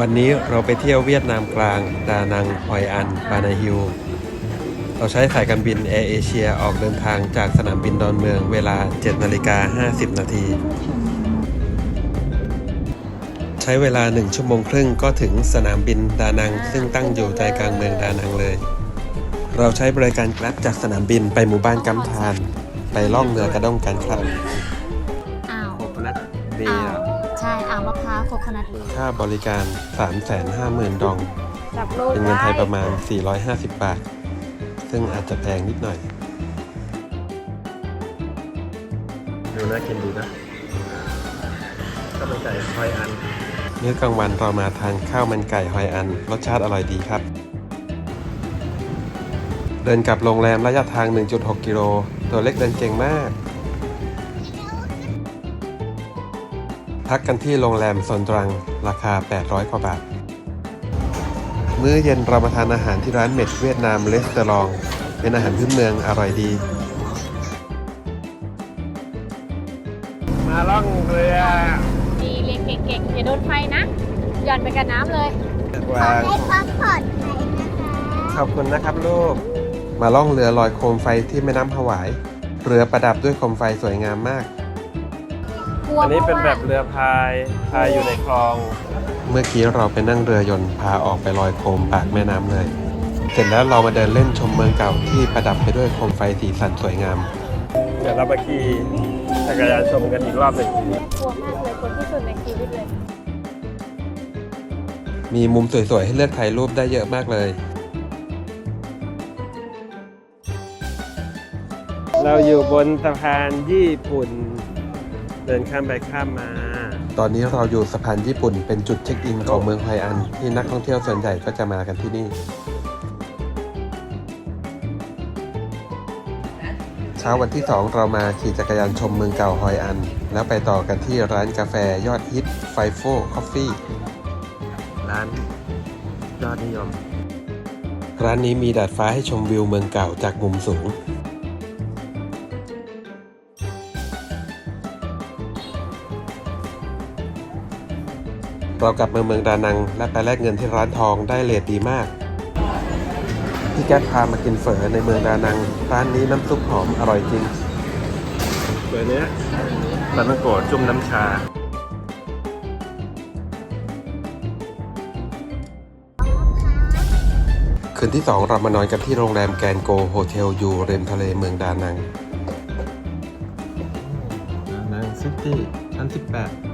วันนี้เราไปเที่ยวเวียดนามกลาง ดานังฮอยอันบานาฮิลเราใช้สายการบินแอร์เอเชียออกเดินทางจากสนามบินดอนเมืองเวลา 7นาฬิกา50 นาที ใช้เวลา 1 ชั่วโมงครึ่งก็ถึงสนามบินดานัง ซึ่งตั้งอยู่ใจกลางเมืองดานังเลย เราใช้บริการแกร็บจากสนามบินไปหมู่บ้านกำทาน ไปล่องเรือกระด้งกันครับอ่าวโคโคนัทเดอ่าวใช่อ่าวมะพร้าวโคโคนัทเดย์ค่าบริการ 350,000 ดอง จับลูกเป็นเงินไทยประมาณ 450 บาท ซึ่งอาจจะแพงนิดหน่อย ดูน่ากินดีนะข้าวมันไก่หอยอันมื้อกลางวันเรามาทานข้าวมันไก่หอยอัน รสชาติอร่อยดีครับ เดินกลับโรงแรมระยะทาง 1.6 กิโล ตัวเล็กเดินเก่งมาก พักกันที่โรงแรมซนตรัง ราคา 800 กว่าบาท มื้อเย็นเรามาทานอาหารที่ร้านเม็ดเวียดนามเลสเตอรอง เป็นอาหารพื้นเมืองอร่อยดี มาล่องเรือดีเรียนเก่งๆอย่าโดนไฟนะ หย่อนไปกับน้ำเลยวางให้ความปลอดภัยนะคะขอบคุณนะครับลูก มาล่องเรือลอยโคมไฟที่แม่น้ำหวาย เรือประดับด้วยโคมไฟสวยงามมากก ลัวอันนี้เพเป็นราะแบว่าบเรือพายพายอยู่ในคลอง เมื่อกี้เราไปนั่งเรือยนต์พาออกไปลอยโคมปากแม่น้ำเลย เสร็จแล้วเรามาเดินเล่นชมเมืองเก่าที่ประดับไปด้วยโคมไฟสีสันสวยงาม เดี๋ยวเราไปขี่จักรยานชมกันอีกรอบหนึ่งกลัวมากเลยกลัวที่สุดในชีวิตเลยมีมุมสวยๆ ให้เลือกถ่ายรูปได้เยอะมากเลย เราอยู่บนสะพานญี่ปุ่น เดินข้ามไปข้ามมา ตอนนี้เราอยู่สะพานญี่ปุ่นเป็นจุดเช็คอินของเมืองไฮอัน ที่นักท่องเที่ยวส่วนใหญ่ก็จะมากันที่นี่ เช้าวันที่ 2 เรามาขี่จักรยานชมเมืองเก่าฮอยอัน แล้วไปต่อกันที่ร้านกาแฟยอดฮิตไฟโฟคอฟฟี่ร้านยอดนิยม ร้านนี้มีดาดฟ้าให้ชมวิวเมืองเก่าจากมุมสูง เรากลับมาเมืองดานัง และไปแลกเงินที่ร้านทองได้เลทดีมาก พี่แก๊สพามากินเฝอในเมืองดานัง ร้านนี้น้ำซุปหอมอร่อยจริงเฝอเนี้ยปลาต้องโกดจุ่มน้ำชาคืนที่ 2 เรามานอนกันที่โรงแรมแกรนโกโฮเทลอยู่ริมทะเลเมืองดานัง ดานังซิตี้ชั้น 18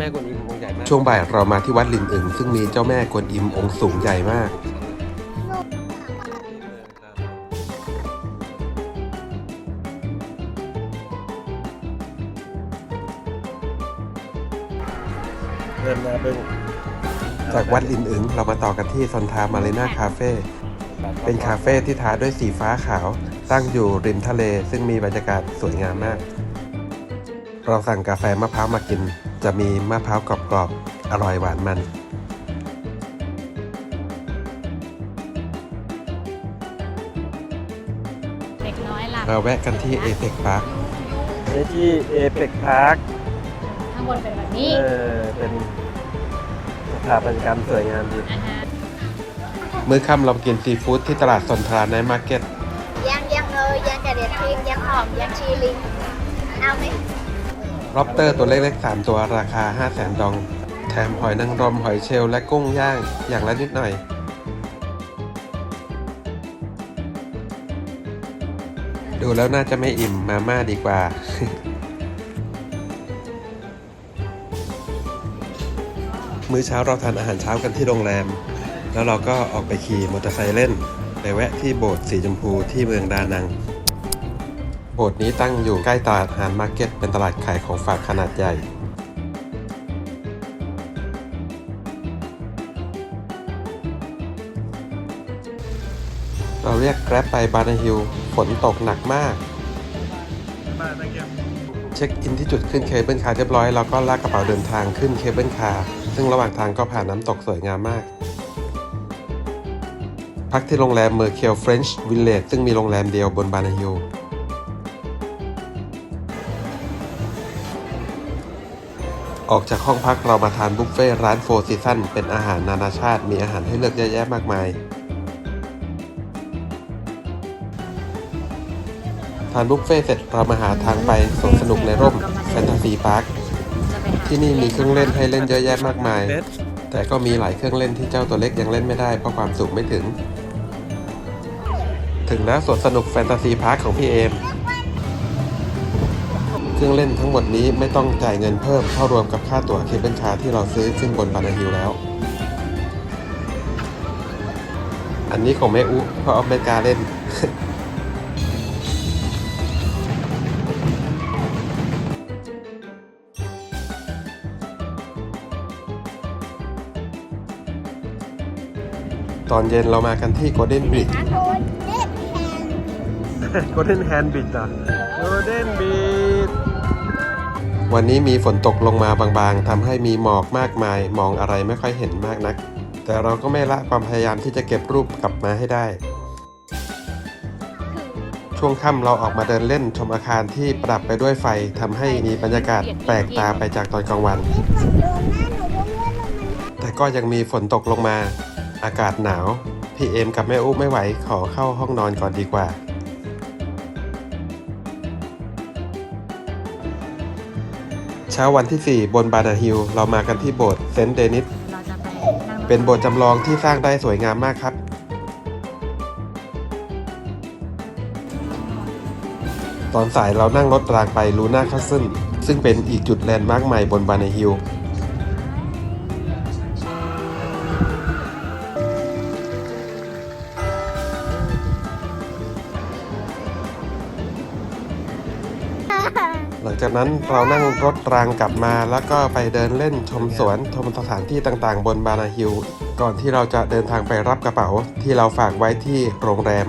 แม่กวนอิมองค์ใหญ่มากช่วงบ่ายเรามาที่วัดลินอึงซึ่งมีเจ้าแม่กวนอิมองค์สูงใหญ่มาก เดินมาบึงจากวัดลินอึงเรามาต่อกันที่ซอนทามารีนาคาเฟ่เป็นคาเฟ่ที่ทาด้วยสีฟ้าขาว ตั้งอยู่ริมทะเลซึ่งมีบรรยากาศสวยงามมาก เราสั่งกาแฟมะพร้าวมากิน จะมีมะพร้าวกรอบๆอร่อยหวานมัน เด็กน้อยหลับเราแวะกันที่เอเ c กพาร์คนี่ที่เอเ c กพาร์คข้างบนเป็นแบบนี้เออเป็นสถาปัตยกรรมสวยงามดีอ่าฮะมื้อค่ำเรากินซีฟู้ดที่ตลาดสนทราในมาร์เก็ต ยังยังเลยยังกระเดียดพริกยังหอมยังชีลิงเอาไหม ล็อบเตอร์ตัวเล็กๆ 3 ตัวราคา 5 0 0แสนดอง แถมหอยนางรมหอยเชลล์และกุ้งย่างอย่างละนิดหน่อย ดูแล้วน่าจะไม่อิ่มมาม่าดีกว่า มื้อเช้าเราทานอาหารเช้ากันที่โรงแรม แล้วเราก็ออกไปขี่มอเตอร์ไซค์เล่น ไปแวะที่โบสถ์สีชมพูที่เมืองดานัง โบสถ์นี้ตั้งอยู่ใกล้ตลาดฮานมาร์เก็ต เป็นตลาดขายของฝากขนาดใหญ่เราเรียกแกร็บไปบานาฮิลฝนตกหนักมาก เช็คอินที่จุดขึ้นเคเบิลคาร์เรียบร้อย แล้วก็ลากกระเป๋าเดินทางขึ้นเคเบิลคาร์ซึ่งระหว่างทางก็ผ่านน้ำตกสวยงามมาก พักที่โรงแรมเมอร์เคียวเฟรนช์วิลเลจซึ่งมีโรงแรมเดียวบนบานาฮิล ออกจากห้องพักเรามาทานบุฟเฟ่ร้านโฟร์ซีซันเป็นอาหารนานาชาติมีอาหารให้เลือกเยอะแยะมากมาย ทานบุฟเฟ่เสร็จเรามาหาทางไปสวนสนุกในร่มแฟนตาซีพาร์คที่นี่มีเครื่องเล่นให้เล่นเยอะแยะมากมาย แต่ก็มีหลายเครื่องเล่นที่เจ้าตัวเล็กยังเล่นไม่ได้เพราะความสูงไม่ถึง ถึงแล้วสวนสนุกแฟนตาซีพาร์คของพี่เอม เครื่องเล่นทั้งหมดนี้ไม่ต้องจ่ายเงินเพิ่มเท่ารวมกับค่าตั๋วเคเบิลคาร์ที่เราซื้อขึ้นบนบานาฮิลแล้ว อันนี้ของแม่อุเพราะไม่กล้าเล่นตอนเย็นเรามากันที่ Golden Bridge โอ้ยเด็ดแฮน Golden Hand Bridge อะ Golden Bridge วันนี้มีฝนตกลงมาบางๆทำให้มีหมอกมากมาย มองอะไรไม่ค่อยเห็นมากนัก แต่เราก็ไม่ละความพยายามที่จะเก็บรูปกลับมาให้ได้ ช่วงค่ำเราออกมาเดินเล่นชมอาคารที่ประดับไปด้วยไฟทำให้มีบรรยากาศแปลกตาไปจากตอนกลางวัน แต่ก็ยังมีฝนตกลงมา อากาศหนาว พี่เอมกับแม่อุ๊ไม่ไหวขอเข้าห้องนอนก่อนดีกว่า ช้าวันที่ 4 บนบาดาฮิลเรามากันที่โบสถ์เซนต์เดนิสเราจะไปนั่งรถเป็นโบสถ์จำลองที่สร้างได้สวยงามมากครับ ตอนสายเรานั่งรถรางไปลูน่าคัสเซิลซึ่งเป็นอีกจุดแลนด์มาร์กใหม่บนบาดาฮิล จากนั้นเรานั่งรถรางกลับมา แล้วก็ไปเดินเล่นชมสวนชมสถานที่ต่างๆ บนบานาฮิลก่อนที่เราจะเดินทางไปรับกระเป๋าที่เราฝากไว้ที่โรงแรม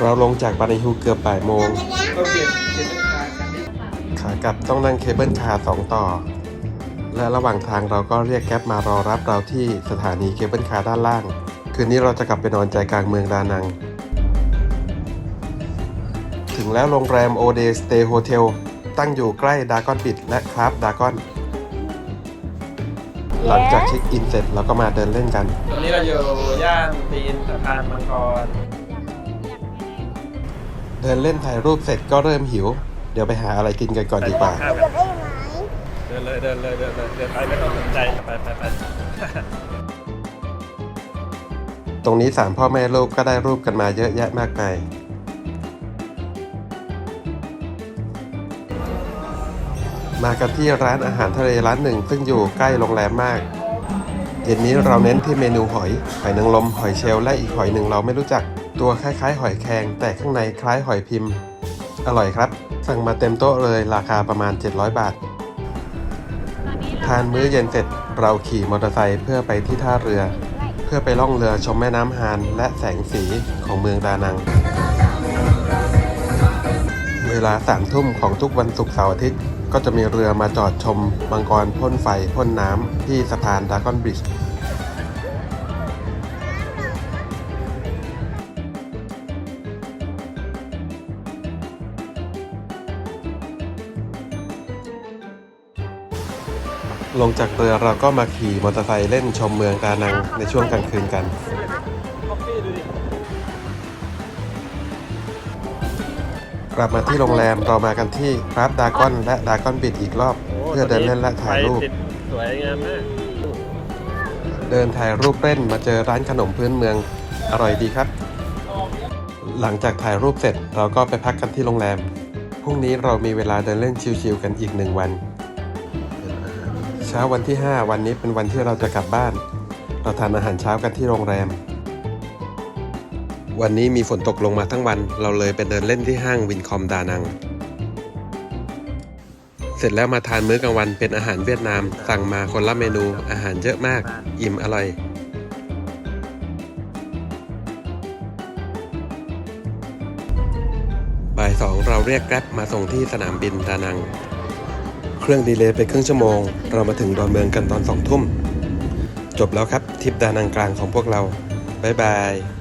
เราลงจากบานาฮิลเกือบบ่ายโมงขากลับต้องนั่งเคเบิลคาร์สองต่อ และระหว่างทางเราก็เรียกแก๊ปมารอรับเราที่สถานีเคเบิลคาร์ด้านล่าง คืนนี้เราจะกลับไปนอนใจกลางเมืองดานัง ถึงแล้วโรงแรมโอเดสเตย์โฮเทลตั้งอยู่ใกล้ดากอนบิดและคราฟดากอน หลังจากเช็คอินเสร็จเราก็มาเดินเล่นกัน ตอนนี้เราอยู่ย่านตีนสะพานมังกร เดินเล่นถ่ายรูปเสร็จก็เริ่มหิว เดี๋ยวไปหาอะไรกินกันก่อนดีกว่าเก็บได้ไหมเดินเลยเดินเลยเดินเลยเดินไปไม่ต้องสนใจไปไปไปตรงนี้สามพ่อแม่ลูกก็ได้รูปกันมาเยอะแยะมากมายมากันที่ร้านอาหารทะเลร้านหนึ่ง ซึ่งอยู่ใกล้โรงแรมมากเย็นนี้เราเน้นที่เมนูหอย หอยนางรมหอยเชลล์และอีกหอยหนึ่งเราไม่รู้จัก ตัวคล้ายๆ หอยแครงแต่ข้างในคล้ายหอยพิมพ์ อร่อยครับ สั่งมาเต็มโต๊ะเลยราคาประมาณ 700 บาท ทานมื้อเย็นเสร็จเราขี่มอเตอร์ไซค์เพื่อไปที่ท่าเรือ เพื่อไปล่องเรือชมแม่น้ำฮานและแสงสีของเมืองดานัง เวลาสามทุ่มของทุกวันศุกร์เสาร์อาทิตย์ ก็จะมีเรือมาจอดชมมังกรพ่นไฟพ่นน้ำที่สะพานดากอนบริดจ์ ลงจากเรือเราก็มาขี่มอเตอร์ไซค์เล่นชมเมืองดานังในช่วงกลางคืนกันกลับมาที่โรงแรมเรามากันที่คราฟดากอนและดากอนบิดอีกรอบ เพื่อเดินเล่นและถ่ายรูปไฟติดสวยงามมาก เดินถ่ายรูปเล่นมาเจอร้านขนมพื้นเมืองอร่อยดีครับ หลังจากถ่ายรูปเสร็จเราก็ไปพักกันที่โรงแรม พรุ่งนี้เรามีเวลาเดินเล่นชิลๆกันอีกหนึ่งวันเช้าวันที่ 5 วันนี้เป็นวันที่เราจะกลับบ้าน เราทานอาหารเช้ากันที่โรงแรม วันนี้มีฝนตกลงมาทั้งวัน เราเลยไปเดินเล่นที่ห้างวินคอมดานัง เสร็จแล้วมาทานมื้อกลางวันเป็นอาหารเวียดนาม สั่งมาคนละเมนูอาหารเยอะมาก อิ่มอร่อยบ่ายสองเราเรียกแกร็บมาส่งที่สนามบินดานัง เครื่องดีเลย์ไปครึ่งชั่วโมง เรามาถึงดอนเมืองกันตอนสองทุ่ม จบแล้วครับทริปดานังกลางของพวกเรา บ๊ายบาย